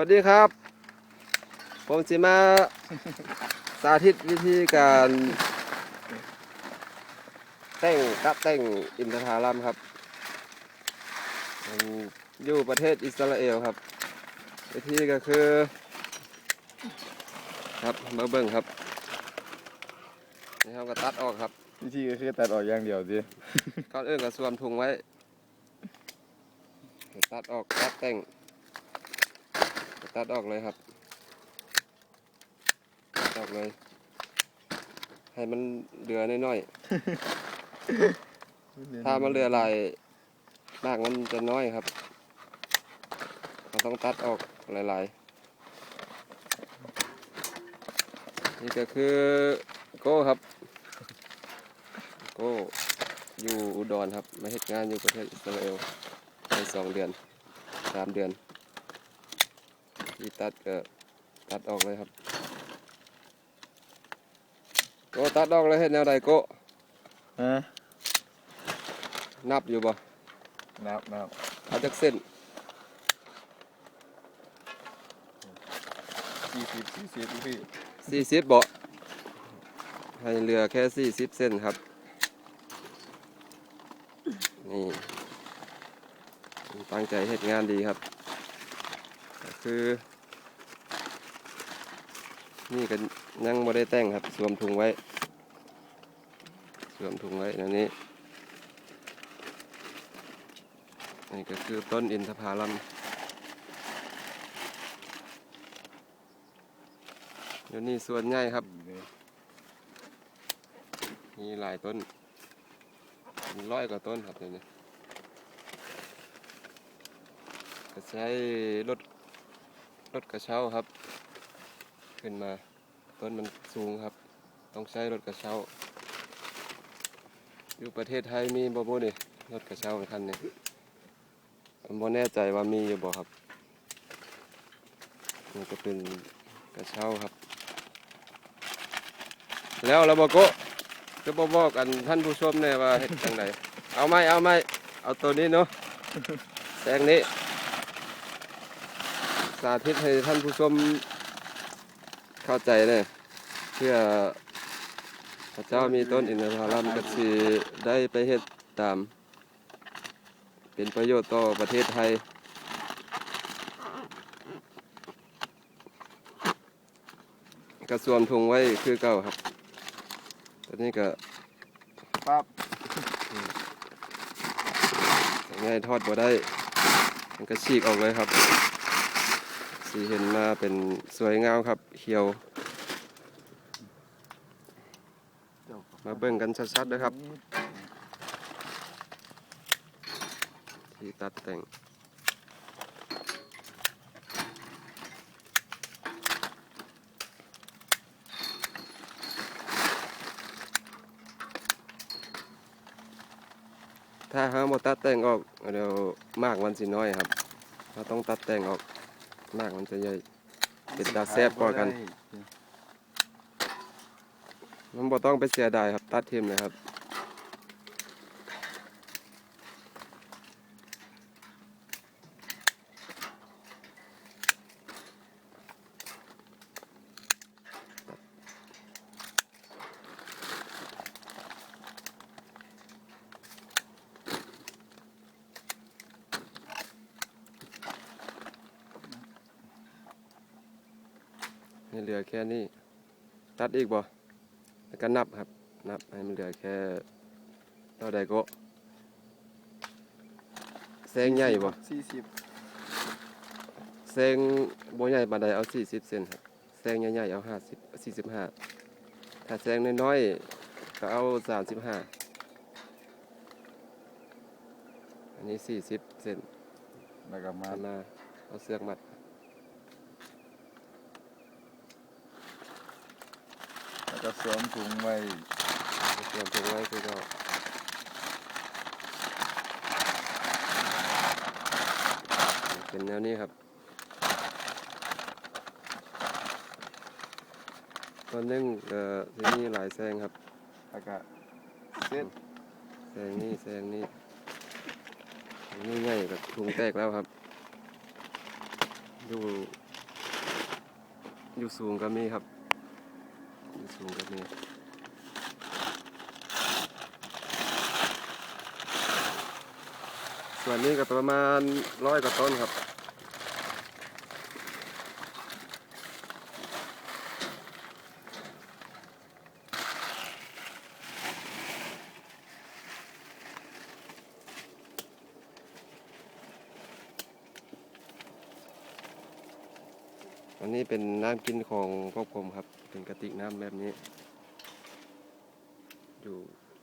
วัสดีครับ ผมสิมาสาธิตวิธีการแต่งกับแต่งอินทผลัมครับผมอยู่ประเทศอิสราเอลครับ วิธีก็คือ ครับมาเบิ่งครับนี่เราก็ตัดออกครับวิธีก็คือตัดออกอย่างเดียวสิก่อนอื่นก็สวมถุงไว้ตัดออกตัดแต่ง ตัดออกเลยครับตัดออกเลย ให้มันเหลือน้อยๆถ้ามันเหลือหลายมากมันจะน้อยครับเราต้องตัดออกหลายๆ นี่ก็คือโก้ครับ โก้อยู่อุดรครับ มาเฮ็ดงานอยู่ประเทศอิสราเอลในสองเดือนสามเดือน ที่ตัดก็ตัดออกเลยครับโก้ตัดออกเลยเฮ็ดแนวใดโก้ฮะนับอยู่บ่นับนับเอาจักเส้นสี่สิบสี่สิบพี่สี่สิบบ่ให้เหลือแค่สี่สิบเส้นครับ นี่ ตั้งใจเฮ็ดงานดีครับก็คือ นี่ก็ยังไม่ได้แต่งครับ สวมถุงไว้ สวมถุงไว้อันนี้ นี่ก็คือต้นอินทผลัมเดี๋ยวนี้ส่วนใหญ่ครับ มีหลายต้นร้อยกว่าต้นครับเดี๋ยวนี้ก็ใช้รถรถกระเช้าครับ ขึ้นมา ต้นมันสูงครับ ต้องใช้รถกระเช้า อยู่ประเทศไทยมีบ่บ่นี่รถกระเช้าคันนี้ผมบ่แน่ใจว่ามีอยู่บ่ครับมันก็เป็นกระเช้าครับ แล้วเราบอกโกะจะบอกบอกกันท่านผู้ชมเนี่ยว่าเฮ็ดจังไดเอาไหมเอาไหมเอาตัวนี้เนาะแสงนี้ สาธิตให้ท่านผู้ชม เข้าใจเนี่ยเพื่อพระเจ้ามีต้นอินทผลัมก็สิได้ไปเฮ็ดตาม เป็นประโยชน์ต่อประเทศไทยกระสวมถุงไว้คือเก่าครับ ตอนนี้ก็ปั๊บง่ายทอดบ่ได้ มันก็ฉีกออกเลยครับีเห็นมาเป็นสวยงามครับเขียว มาเบิ่งกันชัดๆนะครับ ที่ตัดแต่งถ้าหาบ่ตัดแต่งออกเดี๋ยวมากมันสิน้อยครับ เราต้องตัดแต่งออก มากมันจะใหญ่ เป็นตาแซ่บกว่ากัน มันบ่ต้องไปเสียดายครับ ตัดทิมเลยครับ เหลือแค่นี้ ตัดอีกบ่แล้วก็นับครับ นับให้มันเหลือแค่เท่าใดก็แซงใหญ่บ่สี่สิบแซงบ่ใหญ่ปานใดเอา40เซนครับแซงใหญ่ๆเอา50 45ถ้าแซงน้อยๆก็เอา35อันนี้40เซนแล้วก็มามามาเอาเสือกมัด แล้วก็สวมถุงไว้เตรียมถุงไว้คือก็เป็นแนวนี้ครับ ตอนนึงเอ่อที่นี่หลายแซงครับแล้วก็เส้นแซงนี่แซงนี่นี่ง่ายกับถุงแตกแล้วครับอยู่อยู่สูงก็มีครับ อยู่สูงก็มีส่วนนี้ก็ประมาณร้อยกว่าต้นครับ อันนี้เป็นน้ำกินของพวกผมครับ เป็นกระติกน้ำแบบนี้ อยู่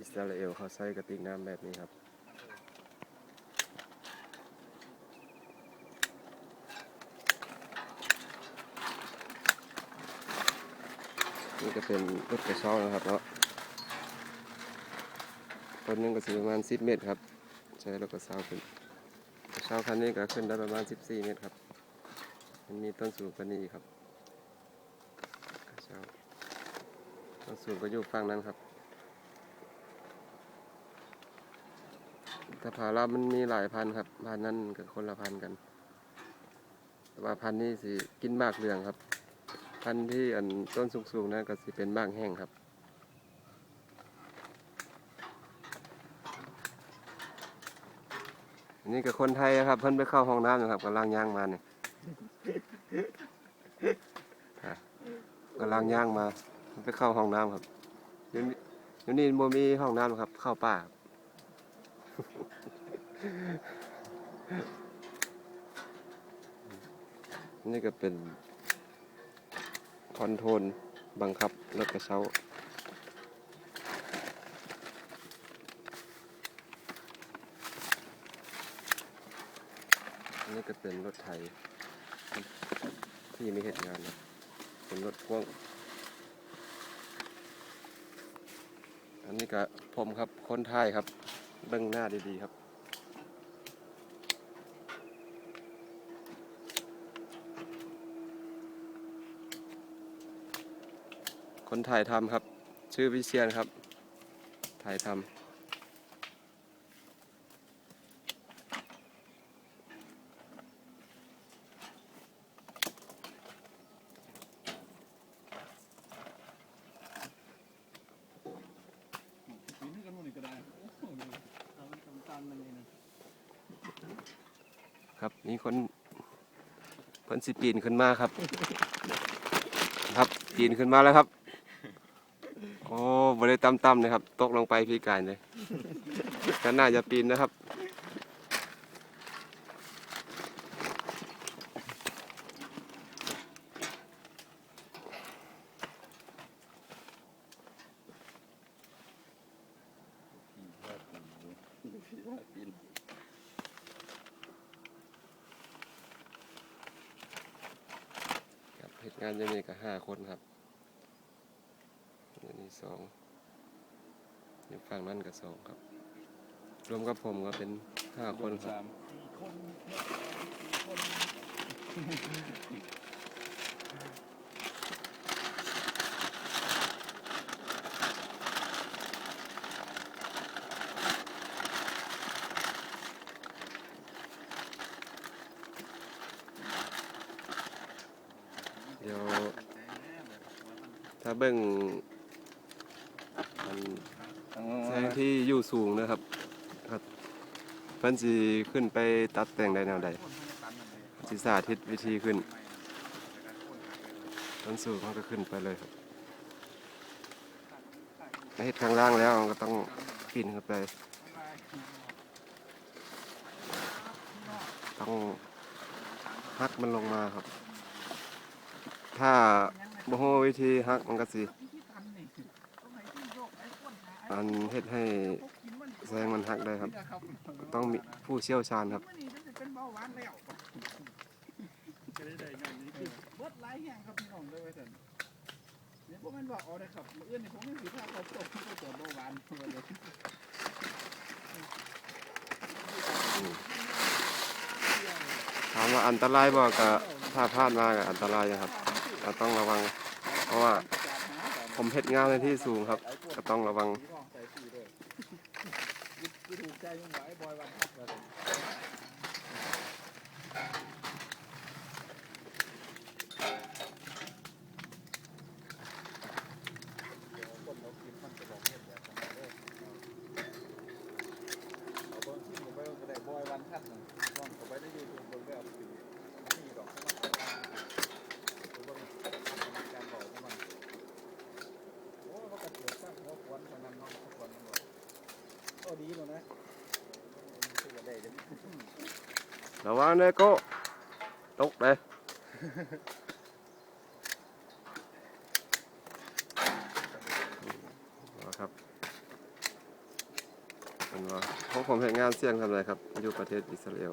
อิสราเอลเขาใช้กระติกน้ำแบบนี้ครับนี่ก็เป็นรถกระเช้านะครับเนาะต้นหนึงก็สิประมาณ 10 เมตรครับ ใช้รถกระเช้าขึ้นกระเช้าคันนี้ก็ขึ้นได้ประมาณ 14 เมตรครับ มันมีต้นสูงกว่านี้อีกครับต้นสูงก็อยู่ฝั่งนั้นครับแต่ผาลามันมีหลายพันครับ พันนั้นกับคนละพันกันแต่ว่าพันนี้สิกินมากเรื่องครับ พันที่อันต้นสูงๆนั่นก็สิเป็นบ้างแห้งครับอันนี้ก็คนไทยครับ เพิ่นไปเข้าห้องน้ำนะครับกำลังย่างมาเนี่ย กำลังย่างมา ไปเข้าห้องน้ำครับเดี๋ยวนี้เดี๋ยวนี้บ่มีห้องน้ำครับ เข้าป่านี่ก็เป็นคอนโทรลบังคับรถกระเช้านนี้ก็เป็นรถไถ ที่มีเหตุงานนะเป็นรถพ่วง อันนี้ก็ผมครับคนไทยครับ เบื้องหน้าดีๆครับคนถ่ายทำครับ ชื่อวิเชียนครับ ถ่ายทำ ปีนี้กันหมดนี่ก็ได้โอ้โหเอามันตามๆมันเลย นี่คนเพิ่นสิปีนขึ้นมาครับ ครับปีนขึ้นมาแล้วครับ โอ้บริต่ำๆเลยครับ ตกลงไปพี่กายเลยก็น่าจะปีนนะครับ งานจะมีกับห้าคนครับอันนี้สองอยู่ฝั่งนั้นกับสองครับ รวมกับผมก็เป็นห้าคนครับดี๋ยวถ้าเบิ่งอันทั้งแสงที่อยู่สูงนะครับครับเพิ่นสิขึ้นไปตัดแต่งได้แนวใดสิสาธิตวิธีขึ้นต้นสูงมันก็ขึ้นไปเลยครับถ้าเฮ็ดข้างล่างแล้วก็ต้องปีนขึ้นไปต้องฮักมันลงมาครับ ถ้า บ่ฮู้วิธีฮักมันก็สิอันเฮ็ดให้แสงมันฮักได้ครับ ต้องมีผู้เชี่ยวชาญครับนี่มันจะเป็นเบาหวานแล้วจะได้ได้งานนี้คือเบิดหลายอย่างครับพี่น้องเลยว่าซั่นเนี่ยพวกมันบอกเอาได้ครับมื้อนนี่ผมไม่สิพาเขาตกที่ตัวเบาหวานเลยถามว่าอันตรายบ่ก็ถ้าพลาดมากอันตรายนะครับเราต้องระวัง เพราะว่าผมเห็ดงามในที่สูงครับ ก็ต้องระวัง แล้ววันครับว่าซั่นระโก้ตกเลยครับเป็นว่าพราะผมเห็นงานเสี่ยงทำอะไรครับ อยู่ประเทศอิสราเอล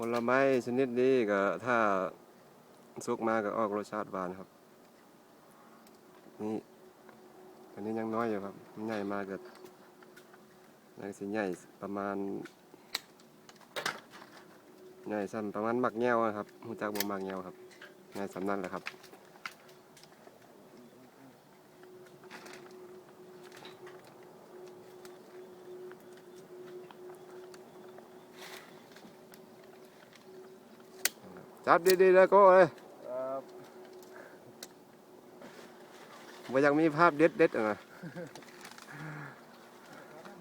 ผลไม้ชนิดนี้ก็ถ้าสุกมาก็ออกรสชาติหวานครับ นี่อันนี้ยังน้อยอยู่ครับใหญ่มากก็ยังสิใหญ่ประมาณใหญ่สั้นประมาณมักแง้วครับหูจักบ่มักแง้วครับใหญ่สำนั่นแหละครับ จับดีๆแล้วก็เอ้ยครับว่ายังมีภาพเด็ดเด็ดๆอะนะ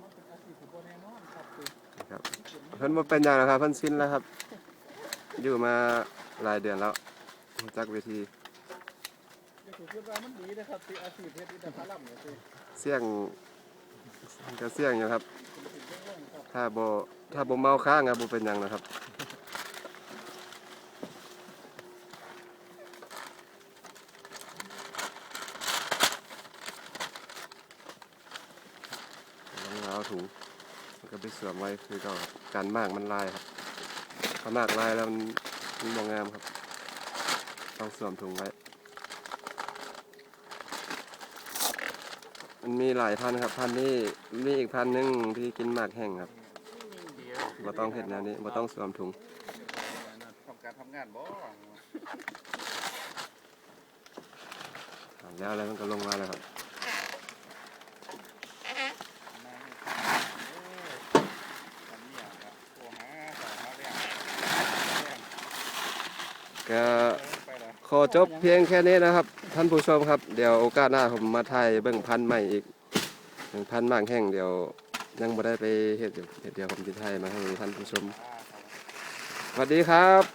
มันเป็นอาชีพที่บ่แน่นอนครับคือครับเพิ่นบ่เป็นหยังนะครับเพิ่นชินแล้วครับ อยู่มาหลายเดือนแล้วรู้จักวิธีจะถือคิดว่ามันดีนะครับที่อาชีพเฮ็ดอินทผลัมเนี่ยคือเสี่ยงก็เสี่ยงอยู่ครับเป็นสิ่งที่เรื่องครับถ้าบ่ถ้าบ่เมาค้างอะบ่เป็นหยังนะครับ ลองเอาถุงมันก็ไป สวมไว้คือก็การมากมันลายครับถ้ามากลายแล้วมันมันมองงามครับ ต้องสวมถุงไว้ มันมีหลายพันธุ์ครับ พันธุ์นี้มีอีกพันธุ์หนึงที่กินหมากแห้งครับบ่ต้องเห็ดแนวนี้บ่ต้องสวมถุง ต้องการทำงานบ่แล้วอะไรมันก็ลงมาแล้วครับ ก็ข อจบเพียงแค่นี้นะครับ ท่านผู้ชมครับ เดี๋ยวโอกาสหน้าผมมาถ่ายเบิ่งพันธุ์ใหม่อีกหนึ่งพันธุ์หมากแห้งเดี๋ยวยังไม่ได้ไปเห็ดอยู่เดี๋ยวผมจะถ่ายมาให้ท่านผู้ชมสวัสดีครับ